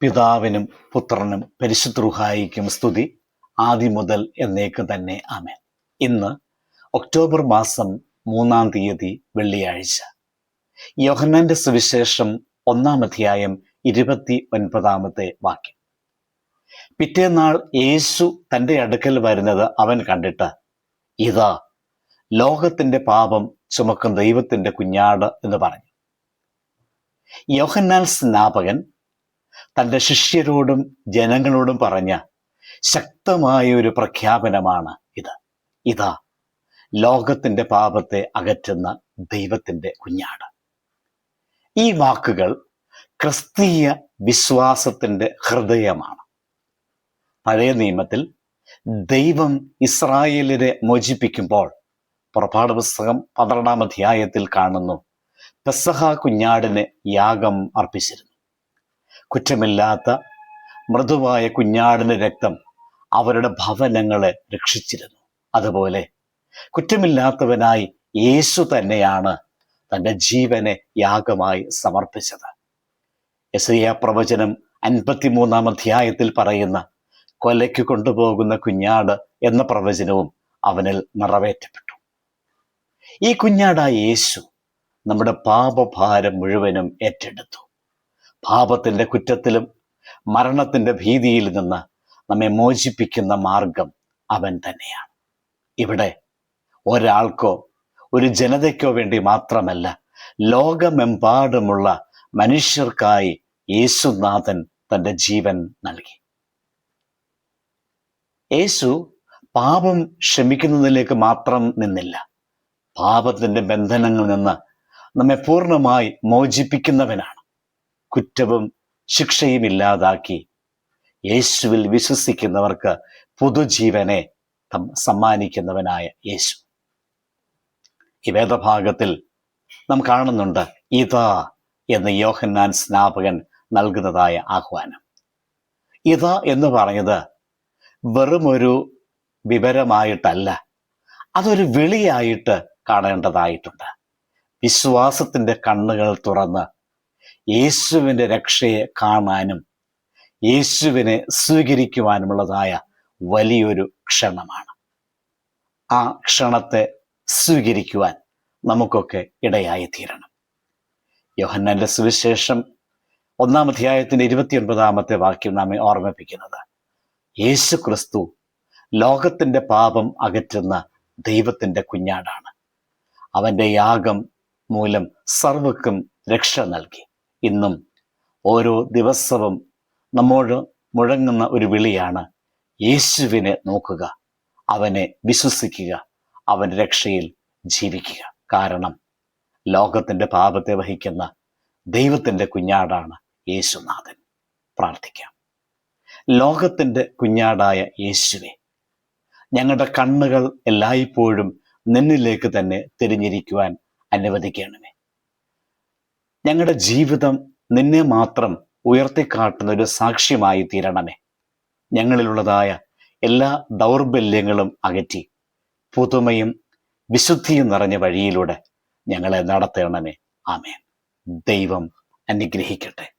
പിതാവിനും പുത്രനും പരിശുദ്ധ സ്തുതി. ആദ്യം മുതൽ എന്നേക്ക് തന്നെ ആമേൻ. ഇന്ന് ഒക്ടോബർ മാസം മൂന്നാം തീയതി വെള്ളിയാഴ്ച. യോഹന്നാന്റെ സുവിശേഷം ഒന്നാം അധ്യായം ഇരുപത്തി ഒൻപതാമത്തെ വാക്യം. പിറ്റേന്നാൾ യേശു തന്റെ അടുക്കൽ വരുന്നത് അവൻ കണ്ടിട്ട് ഇതാ ലോകത്തിന്റെ പാപം ചുമക്കും ദൈവത്തിന്റെ കുഞ്ഞാട് എന്ന് പറഞ്ഞു. യോഹന്നാൻ സ്നാപകൻ തന്റെ ശിഷ്യരോടും ജനങ്ങളോടും പറഞ്ഞ ശക്തമായ ഒരു പ്രഖ്യാപനമാണ് ഇത്. ഇതാ ലോകത്തിന്റെ പാപത്തെ അകറ്റുന്ന ദൈവത്തിന്റെ കുഞ്ഞാട്. ഈ വാക്കുകൾ ക്രിസ്തീയ വിശ്വാസത്തിന്റെ ഹൃദയമാണ്. പഴയ നിയമത്തിൽ ദൈവം ഇസ്രായേലിനെ മോചിപ്പിക്കുമ്പോൾ പുറപ്പാട് പുസ്തകം പന്ത്രണ്ടാം അധ്യായത്തിൽ കാണുന്നു പെസഹ കുഞ്ഞാടിന് യാഗം അർപ്പിച്ചിരുന്നു. കുറ്റമില്ലാത്ത മൃദുവായ കുഞ്ഞാടിന്റെ രക്തം അവരുടെ ഭവനങ്ങളെ രക്ഷിച്ചിരുന്നു. അതുപോലെ കുറ്റമില്ലാത്തവനായി യേശു തന്നെയാണ് തന്റെ ജീവനെ യാഗമായി സമർപ്പിച്ചത്. എസ് പ്രവചനം അൻപത്തിമൂന്നാം അധ്യായത്തിൽ പറയുന്ന കൊലയ്ക്ക് കൊണ്ടുപോകുന്ന കുഞ്ഞാട് എന്ന പ്രവചനവും അവനിൽ നിറവേറ്റപ്പെട്ടു. ഈ കുഞ്ഞാടായ യേശു നമ്മുടെ പാപഭാരം മുഴുവനും ഏറ്റെടുത്തു. പാപത്തിന്റെ കുറ്റത്തിലും മരണത്തിന്റെ ഭീതിയിൽ നിന്ന് നമ്മെ മോചിപ്പിക്കുന്ന മാർഗം അവൻ തന്നെയാണ്. ഇവിടെ ഒരാൾക്കോ ഒരു ജനതയ്ക്കോ വേണ്ടി മാത്രമല്ല ലോകമെമ്പാടുമുള്ള മനുഷ്യർക്കായി യേശുനാഥൻ തന്റെ ജീവൻ നൽകി. യേശു പാപം ക്ഷമിക്കുന്നതിലേക്ക് മാത്രം നിന്നില്ല. പാപത്തിന്റെ ബന്ധനങ്ങളിൽ നിന്ന് നമ്മെ പൂർണമായി മോചിപ്പിക്കുന്നവനാണ്. കുറ്റവും ശിക്ഷയും ഇല്ലാതാക്കി യേശുവിൽ വിശ്വസിക്കുന്നവർക്ക് പുതുജീവനെ സമ്മാനിക്കുന്നവനായ യേശു. ഈ വേദഭാഗത്തിൽ നാം കാണുന്നുണ്ട് ഇതാ എന്ന് യോഹന്നാൻ സ്നാപകൻ നൽകുന്നതായ ആഹ്വാനം. ഇതാ എന്ന് പറഞ്ഞത് വെറുമൊരു വിവരമായിട്ടല്ല അതൊരു വിളിയായിട്ട് കാണേണ്ടതായിട്ടുണ്ട്. വിശ്വാസത്തിന്റെ കണ്ണുകൾ തുറന്ന് യേശുവിന്റെ രക്ഷയെ കാണാനും യേശുവിനെ സ്വീകരിക്കുവാനുമുള്ളതായ വലിയൊരു ക്ഷണമാണ്. ആ ക്ഷണത്തെ സ്വീകരിക്കുവാൻ നമുക്കൊക്കെ ഇടയായി തീരണം. യോഹന്നാന്റെ സുവിശേഷം ഒന്നാം അധ്യായത്തിന്റെ ഇരുപത്തിയൊൻപതാമത്തെ വാക്യം നാം ഓർമ്മിപ്പിക്കുന്നത്. യേശു ക്രിസ്തു ലോകത്തിന്റെ പാപം അകറ്റുന്ന ദൈവത്തിന്റെ കുഞ്ഞാടാണ്. അവന്റെ യാഗം മൂലം സർവക്കും രക്ഷ നൽകി. ഇന്നും ഓരോ ദിവസവും നമ്മോട് മുഴങ്ങുന്ന ഒരു വിളിയാണ് യേശുവിനെ നോക്കുക അവനെ വിശ്വസിക്കുക അവൻ രക്ഷയിൽ ജീവിക്കുക. കാരണം ലോകത്തിന്റെ പാപത്തെ വഹിക്കുന്ന ദൈവത്തിന്റെ കുഞ്ഞാടാണ് യേശുനാഥൻ. പ്രാർത്ഥിക്കാം. ലോകത്തിന്റെ കുഞ്ഞാടായ യേശുവെ ഞങ്ങളുടെ കണ്ണുകൾ എല്ലായ്പ്പോഴും നിന്നിലേക്ക് തന്നെ തിരിഞ്ഞിരിക്കുവാൻ അനുവദിക്കണമേ. ഞങ്ങളുടെ ജീവിതം നിന്നെ മാത്രം ഉയർത്തിക്കാട്ടുന്ന ഒരു സാക്ഷ്യമായി തീരണമേ. ഞങ്ങളിലുള്ളതായ എല്ലാ ദൗർബല്യങ്ങളും അകറ്റി പുതുമയും വിശുദ്ധിയും നിറഞ്ഞ വഴിയിലൂടെ ഞങ്ങളെ നടത്തണമേ. ആമേൻ. ദൈവം അനുഗ്രഹിക്കട്ടെ.